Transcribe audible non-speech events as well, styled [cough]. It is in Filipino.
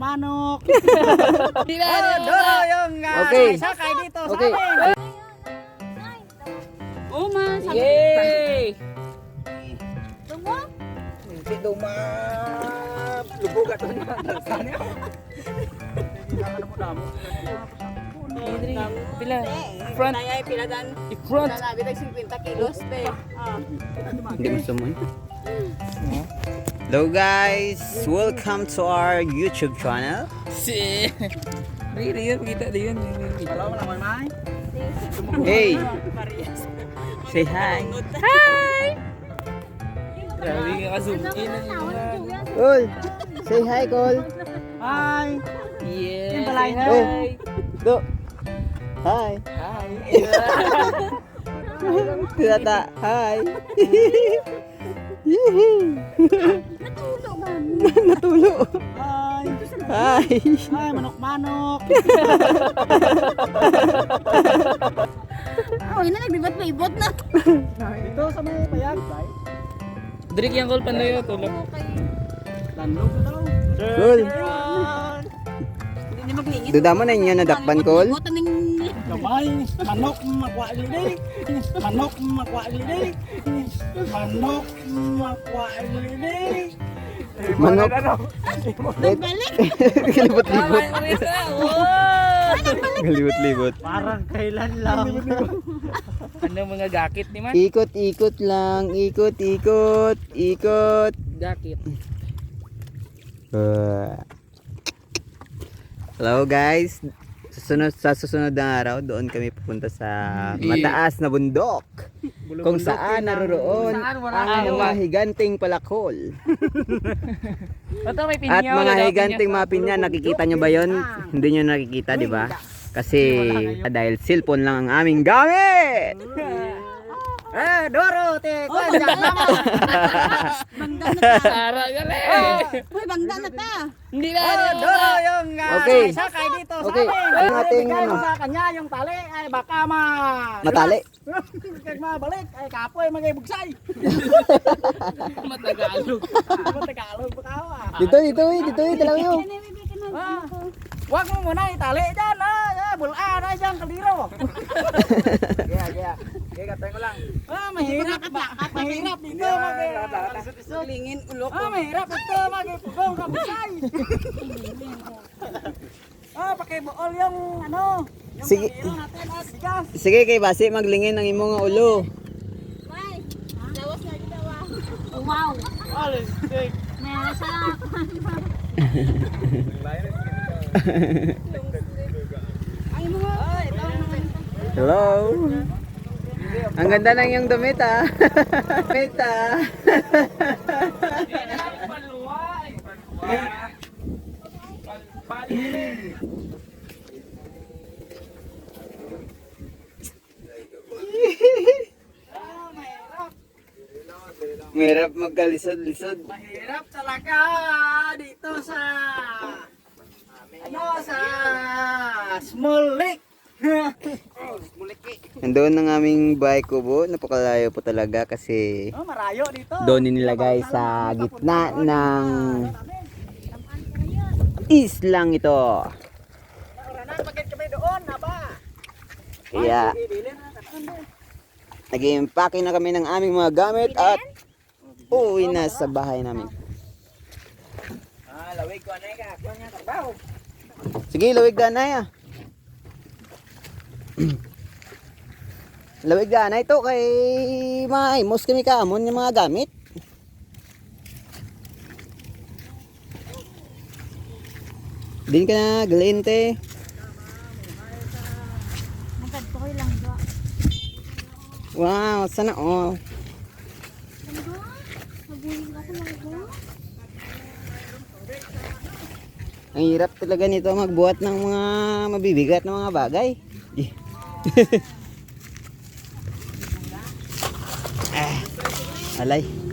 Hindi [laughs] na, Oh, hindi na. Doro yung uh, Okay. sakay dito Okay. sa amin. Oo, ma. Sabi Yay! Tungo? Si Duma lubog at Adri, pila. Front. Kaya piladan. Front. Sabi tag 50 kilos, be. Ah. Hindi mo sumoy. [laughs] Hello guys, welcome to our YouTube channel. Si. Riri, yun. Kita din yun. Mo lang may. Hey, say hi. Grabe ka ka-zoom in. Col, say hi Col. Hi. Yeah. Yung balay na. Hi. Do. Hi. Hi. [laughs] Tata, hi. [laughs] Natulo ba? Natulo. Hi. Hi. Hi, manok-manok. Oh, ina nagbibot-bibot na. Dito sa may bayag. Drink yung call panoy yun. Tulog. Landog daw. Col, Hindi ni maglingit. duda mo na inyo nadakpan. Bibot Gamay, manok makwa lidi. Manok makwa lidi. Manok makwa lidi. Manok. nagbalik. Kalibot-libot. Kalibot-libot. Parang kailan lang. Ano mga gakit ni man? Ikot-ikot lang, ikot-ikot, ikot. Gakit. Uh, hello guys. Susunod, sa susunod na araw, doon kami pupunta sa mataas na bundok. Kung saan naroroon Saan wala ang kayo. mga higanting palakol. [laughs] Ito may pinya. At mga higanting mga pinya, nakikita nyo ba yon? Hindi nyo nakikita, di ba? Kasi dahil cellphone lang ang aming gamit. Eh, Doro, te, kwan dyan naman. Bangga na ta. Sara gali. Uy, bangga na ta. Hindi na. Oh. Doro yung uh, Okay. sakay dito Okay. sa amin. Ang ating ano? sa kanya yung tali ay baka ma... Matali. Kag mabalik ay kapoy magay bugsay. Matagalog. Ano Tagalog ba kawa? Dito, dito, dito, eh, dalawa. Ah, Wag mo muna itali dyan ah. Ah bulaan ay dyan kaliro. Kaya, kaya. Kaya katay ko lang. Ah, mahirap ba? Mahirap dito magay. Lingin ulok. Ah, mahirap ito magay pugong ka bugsay. Ah, pakibuol yung ano. Yung Sige. kaliro natin ah. Sige kay Basi, maglingin ng imo nga ulo. Lawas na dito wa. Wow. Alis. Meron sa Ay [laughs] mo. Ay, ito. Hello. Ang ganda ng iyong damit ah. [laughs] Damit ah. Mahirap magkalisod-lisod. Mahirap talaga dito sa ano sa small lake. [laughs] Nandoon ang aming bahay kubo. Napakalayo po talaga kasi oh, marayo dito. doon nilagay sa gitna ng islang ito. Kaya Bibili na kami ng aming mga gamit at uwi na sa bahay namin. Ah, lawig ko na ka. Kuha niya trabaho. Sige, lawig ka na ya. [clears throat] lawig na ito kay maimos kami kaamon yung mga gamit. Din ka na, galente. Magad ko lang do. Wow, sana all. Mga. Ang hirap talaga nito magbuhat ng mga mabibigat na mga bagay. [laughs] alay.